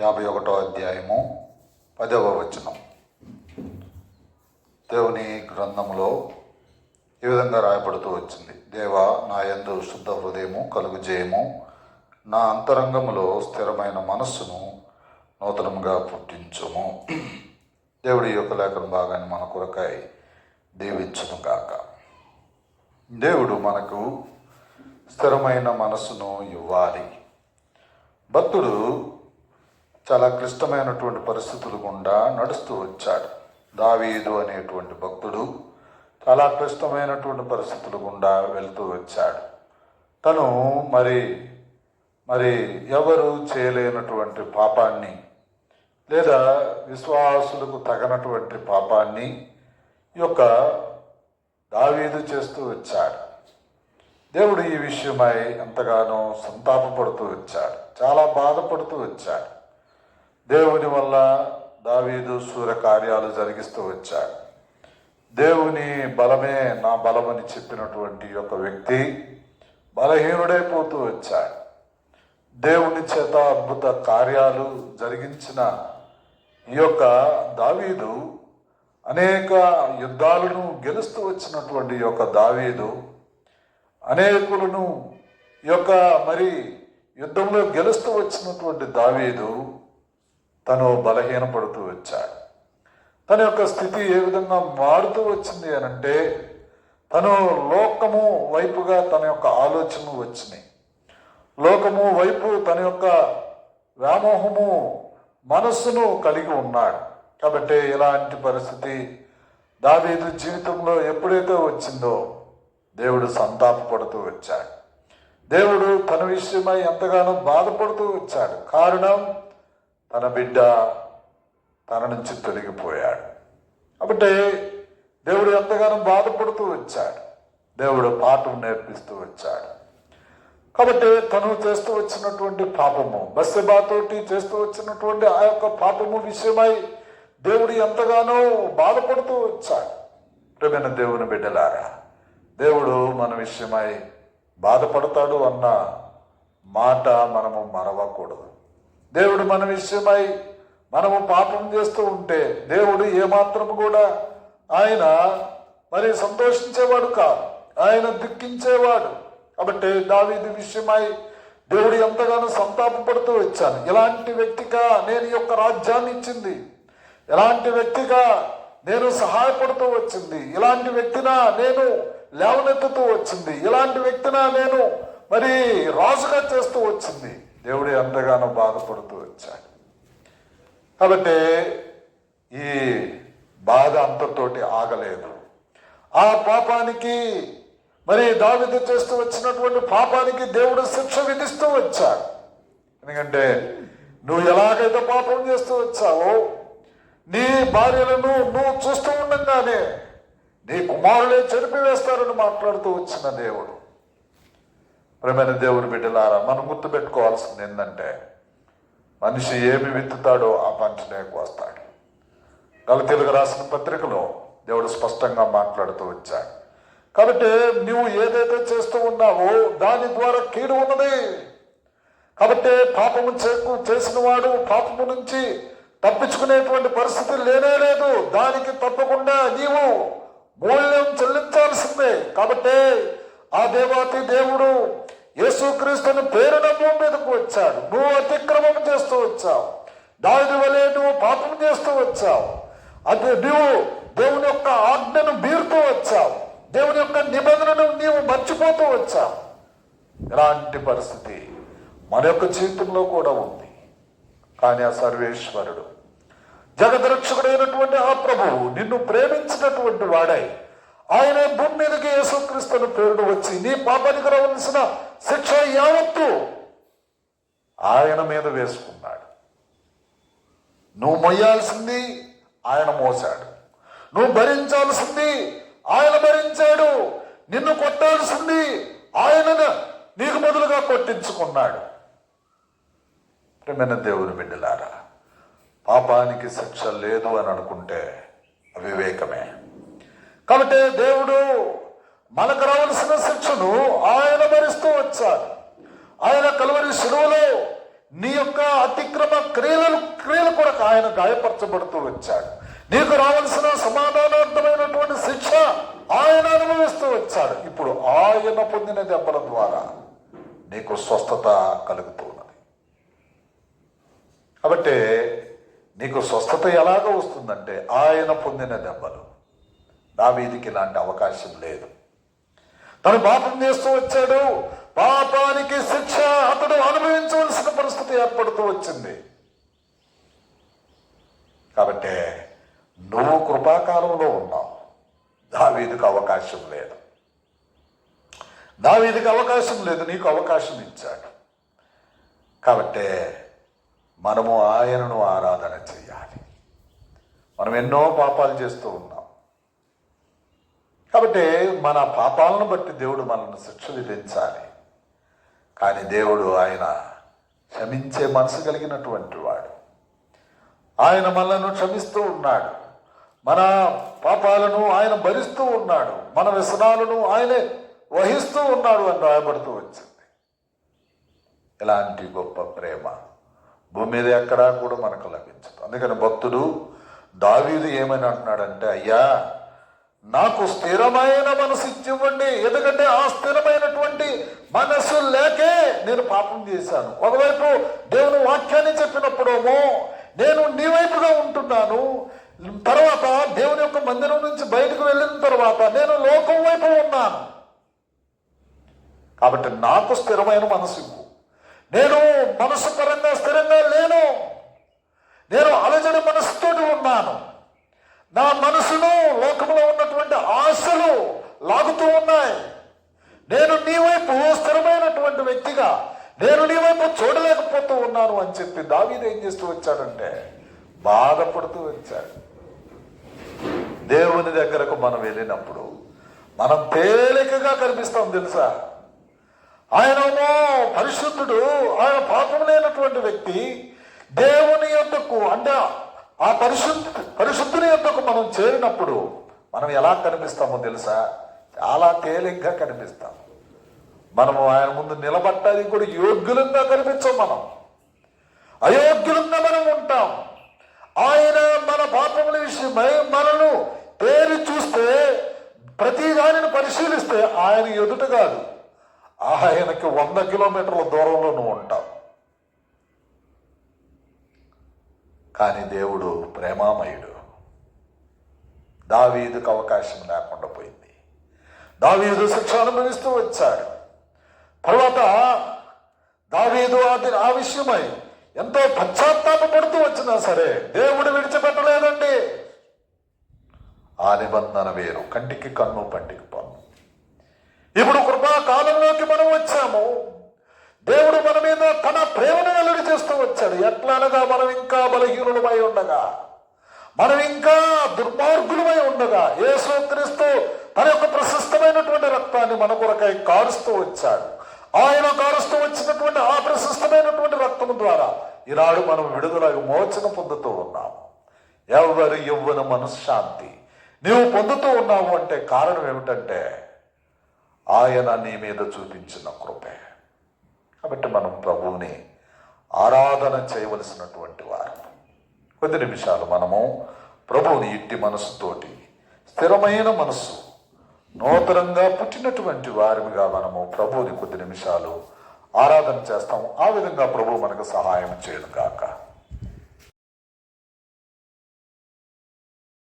యాభై ఒకటో అధ్యాయము పదవ వచనం. దేవుని గ్రంథములో ఈ విధంగా రాయబడుతూ వచ్చింది. దేవా నా యందు శుద్ధ హృదయము కలుగు జయము నా అంతరంగములో స్థిరమైన మనస్సును నూతనంగా పుట్టించుము. దేవుడి యొక్క లేఖన భాగాన్ని మన కొరకై దీవించును గాక దేవుడు మనకు స్థిరమైన మనస్సును ఇవ్వాలి. భక్తుడు చాలా క్లిష్టమైనటువంటి పరిస్థితుల గుండా నడుస్తూ వచ్చాడు. దావీదు అనేటువంటి భక్తుడు చాలా క్లిష్టమైనటువంటి పరిస్థితుల గుండా వెళ్తూ వచ్చాడు. తను మరి మరి ఎవరు చేయలేనటువంటి పాపాన్ని లేదా విశ్వాసులకు తగనటువంటి పాపాన్ని ఈ యొక్క దావీదు చేస్తూ వచ్చాడు. దేవుడు ఈ విషయమై ఎంతగానో సంతాపపడుతూ వచ్చాడు. చాలా బాధపడుతూ వచ్చాడు. దేవుని వల్ల దావీదు సూర్య కార్యాలు జరిగిస్తూ వచ్చాడు. దేవుని బలమే నా బలమని చెప్పినటువంటి ఒక వ్యక్తి బలహీనుడైపోతూ వచ్చాడు. దేవుని చేత అద్భుత కార్యాలు జరిగించిన ఈ యొక్క దావీదు అనేక యుద్ధాలను గెలుస్తూ వచ్చినటువంటి ఈ యొక్క దావీదు అనేకులను ఈ యొక్క మరి యుద్ధంలో గెలుస్తూ వచ్చినటువంటి దావీదు తను బలహీనపడుతూ వచ్చాడు. తన యొక్క స్థితి ఏ విధంగా మారుతూ వచ్చింది అని అంటే తను లోకము వైపుగా తన యొక్క ఆలోచనలు వచ్చినాయి. లోకము వైపు తన యొక్క వ్యామోహము మనస్సును కలిగి ఉన్నాడు. కాబట్టి ఇలాంటి పరిస్థితి దావీదు జీవితంలో ఎప్పుడైతే వచ్చిందో దేవుడు సంతాపపడుతూ వచ్చాడు. దేవుడు తన విషయమై ఎంతగానో బాధపడుతూ వచ్చాడు. కారణం తన బిడ్డ తన నుంచి తొలగిపోయాడు. కాబట్టి దేవుడు ఎంతగానో బాధపడుతూ వచ్చాడు. దేవుడు పాఠం నేర్పిస్తూ వచ్చాడు. కాబట్టి తను చేస్తూ వచ్చినటువంటి పాపము బస్సెబాతోటి చేస్తూ వచ్చినటువంటి ఆ యొక్క పాపము విషయమై దేవుడు ఎంతగానో బాధపడుతూ వచ్చాడు. ప్రేమైన దేవుని బిడ్డలారా దేవుడు మన విషయమై బాధపడతాడు అన్న మాట మనము మరవకూడదు. దేవుడు మన విషయమై మనము పాపం చేస్తూ ఉంటే దేవుడు ఏమాత్రం కూడా ఆయన మరి సంతోషించేవాడు కాదు. ఆయన దుఃఖించేవాడు. కాబట్టి దావీది విషయమై దేవుడు ఎంతగానో సంతాపపడుతూ వచ్చాను. ఇలాంటి వ్యక్తిగా నేను ఈ యొక్క రాజ్యాన్ని ఇచ్చింది. ఎలాంటి వ్యక్తిగా నేను సహాయపడుతూ వచ్చింది. ఇలాంటి వ్యక్తిన నేను లేవనెత్తుతూ వచ్చింది. ఇలాంటి వ్యక్తిన నేను మరి రాజుగా చేస్తూ వచ్చింది. దేవుడు ఎంతగానో బాధపడుతూ వచ్చాడు. కాబట్టి ఈ బాధ అంతతోటి ఆగలేదు. ఆ పాపానికి మరి దావిద చేస్తూ వచ్చినటువంటి పాపానికి దేవుడు శిక్ష విధిస్తూ వచ్చాడు. ఎందుకంటే నువ్వు ఎలాగైతే పాపం చేస్తూ వచ్చావో నీ భార్యలను నువ్వు చూస్తూ ఉండగానే నీ కుమారులే చెరిపివేస్తారని మాట్లాడుతూ వచ్చిన దేవుడు. ప్రేమైన దేవుని బిడ్డలారా మనం గుర్తుపెట్టుకోవాల్సింది ఏంటంటే మనిషి ఏమి విత్తుతాడో ఆ పంటనే కోస్తాడు గలతీలకు రాసిన పత్రికలో దేవుడు స్పష్టంగా మాట్లాడుతూ వచ్చాడు. కాబట్టి నువ్వు ఏదైతే చేస్తూ ఉన్నావో దాని ద్వారా కీడు ఉన్నది. కాబట్టి పాపము చేకు చేసిన వాడు పాపము నుంచి తప్పించుకునేటువంటి పరిస్థితి లేనే లేదు. దానికి తప్పకుండా నీవు మూల్యం చెల్లించాల్సిందే. కాబట్టి ఆ దేవాతి దేవుడు యేసుక్రీస్తుని పేరున భూమి మీదకు వచ్చాడు. నువ్వు అతిక్రమం చేస్తూ వచ్చావు. దాని వలె నువ్వు పాపం చేస్తూ వచ్చావు. అది నువ్వు దేవుని యొక్క ఆజ్ఞను బీరుతూ వచ్చావు. దేవుని యొక్క నిబంధనను నీవు మర్చిపోతూ వచ్చావు. ఇలాంటి పరిస్థితి మన యొక్క జీవితంలో కూడా ఉంది. కానీ ఆ సర్వేశ్వరుడు జగదరక్షకుడైనటువంటి ఆ ప్రభువు నిన్ను ప్రేమించినటువంటి వాడై ఆయన భూమి మీదకి యేసుక్రీస్తుని పేరుడు వచ్చి నీ పాపానికి రావాల్సిన శిక్ష యావత్తు ఆయన మీద వేసుకున్నాడు. నువ్వు మొయ్యాల్సింది ఆయన మోసాడు. నువ్వు భరించాల్సింది ఆయన భరించాడు. నిన్ను కొట్టాల్సింది ఆయన నీకు మొదలుగా కొట్టించుకున్నాడు. ప్రేమైన దేవుని బిడ్డలారా పాపానికి శిక్ష లేదు అని అనుకుంటే అవివేకమే. కాబట్టి దేవుడు మనకు రావాల్సిన శిక్షను ఆయన భరిస్తూ వచ్చాడు. ఆయన కలువరి శిలువలో నీ యొక్క అతిక్రమ క్రియలను ఆయన గాయపరచబడుతూ వచ్చాడు. నీకు రావాల్సిన సమాధానార్థమైనటువంటి శిక్ష ఆయన అనుభవిస్తూ వచ్చాడు. ఇప్పుడు ఆయన పొందిన దెబ్బల ద్వారా నీకు స్వస్థత కలుగుతున్నది కాబట్టి నీకు స్వస్థత ఎలాగ వస్తుందంటే ఆయన పొందిన దెబ్బలు. దావీదికి ఇలాంటి అవకాశం లేదు. తను పాపం చేస్తూ వచ్చాడు. పాపానికి శిక్ష అతడు అనుభవించవలసిన పరిస్థితి ఏర్పడుతూ వచ్చింది. కాబట్టి నువ్వు కృపాకాలంలో ఉన్నావు. దావీదికి అవకాశం లేదు. దావీదికి అవకాశం లేదు. నీకు అవకాశం ఇచ్చాడు. కాబట్టి మనము ఆయనను ఆరాధన చేయాలి. మనం ఎన్నో పాపాలు చేస్తూ ఉన్నాం. కాబట్టి మన పాపాలను బట్టి దేవుడు మనల్ని శిక్ష విధించాలి కానీ దేవుడు ఆయన క్షమించే మనసు కలిగినటువంటి వాడు. ఆయన మనలను క్షమిస్తూ ఉన్నాడు. మన పాపాలను ఆయన భరిస్తూ ఉన్నాడు. మన వ్యసనాలను ఆయనే వహిస్తూ ఉన్నాడు అని రాయబడుతూ వచ్చింది. ఇలాంటి గొప్ప ప్రేమ భూమి మీద ఎక్కడా కూడా మనకు లభించదు. అందుకని భక్తుడు దావీదు ఏమని అంటున్నాడంటే అయ్యా నాకు స్థిరమైన మనసు ఇచ్చివ్వండి. ఎందుకంటే ఆ స్థిరమైనటువంటి మనసు లేకే నేను పాపం చేశాను. ఒకవైపు దేవుని వాక్యాన్ని చెప్పినప్పుడేమో నేను నీ వైపుగా ఉంటున్నాను. తర్వాత దేవుని యొక్క మందిరం నుంచి బయటకు వెళ్ళిన తర్వాత నేను లోకం వైపు ఉన్నాను. కాబట్టి నాకు స్థిరమైన మనసు ఇవ్వు. నేను మనసు పరంగా స్థిరంగా లేను. నేను అలజడి మనసుతోటి ఉన్నాను. నా మనసును లోకంలో ఉన్నటువంటి ఆశలు లాగుతూ ఉన్నాయి. నేను నీ వైపు స్థిరమైనటువంటి వ్యక్తిగా నేను నీ వైపు చూడలేకపోతూ ఉన్నాను అని చెప్పి దావీదు ఏం చేస్తూ వచ్చాడంటే బాధపడుతూ వచ్చాడు. దేవుని దగ్గరకు మనం వెళ్ళినప్పుడు మనం తేలికగా కనిపిస్తాం తెలుసా? ఆయనేమో పరిశుద్ధుడు ఆయన పాపం లేనటువంటి వ్యక్తి దేవుని యొక్కకు అంటే ఆ పరిశుద్ధ పరిశుద్ధుని యొక్కకు మనం చేరినప్పుడు మనం ఎలా కనిపిస్తామో తెలుసా? చాలా తేలిగ్గా కనిపిస్తాం. మనము ఆయన ముందు నిలబట్టాలి కూడా యోగ్యులంగా కనిపించం మనం. అయోగ్యులంగా మనం ఉంటాం. ఆయన మన పాపముల విషయమై మనను పేరు చూస్తే ప్రతి దానిని పరిశీలిస్తే ఆయన ఎదుట కాదు. ఆయనకి వంద కిలోమీటర్ల దూరంలో నువ్వు ఉంటావు. కానీ దేవుడు ప్రేమామయుడు. దావీదుకు అవకాశం లేకుండా పోయింది. దావీదు శిక్ష అనుభవిస్తూ వచ్చాడు. తర్వాత దావీదు అది ఆ విషయమై ఎంతో పశ్చాత్తాపడుతూ వచ్చినా సరే దేవుడు విడిచిపెట్టలేదండి. ఆ నిబంధన వేరు. కంటికి కన్ను పంటికి పన్ను ఇప్పుడు కృపా కాలంలోకి మనం వచ్చాము. దేవుడు మన మీద తన వచ్చాడు మనం ఇంకా బలహీనులమై ఉండగా మనం ఇంకా దుర్మార్గులమై ఉండగా యేసుక్రీస్తు తన యొక్క ప్రశస్తమైనటువంటి రక్తాన్ని మన కొరకై కారుస్తూ వచ్చాడు. ఆయన కారుస్తూ వచ్చినటువంటి ఆ ప్రశస్తమైనటువంటి రక్తము ద్వారా ఈనాడు మనం విడుదల మోచన పొందుతూ ఉన్నాము ఎవరి యవ్వన మనశ్శాంతి నీవు పొందుతూ ఉన్నావు అంటే కారణం ఏమిటంటే ఆయన నీ మీద చూపించిన కృపే. కాబట్టి మనం ప్రభువుని ఆరాధన చేయవలసినటువంటి వారు. కొద్ది నిమిషాలు మనము ప్రభువుని ఇట్టి మనసుతోటి స్థిరమైన మనస్సు నూతనంగా పుట్టినటువంటి వారిగా మనము ప్రభువుని కొద్ది నిమిషాలు ఆరాధన చేస్తాము. ఆ విధంగా ప్రభు మనకు సహాయం చేయను కాక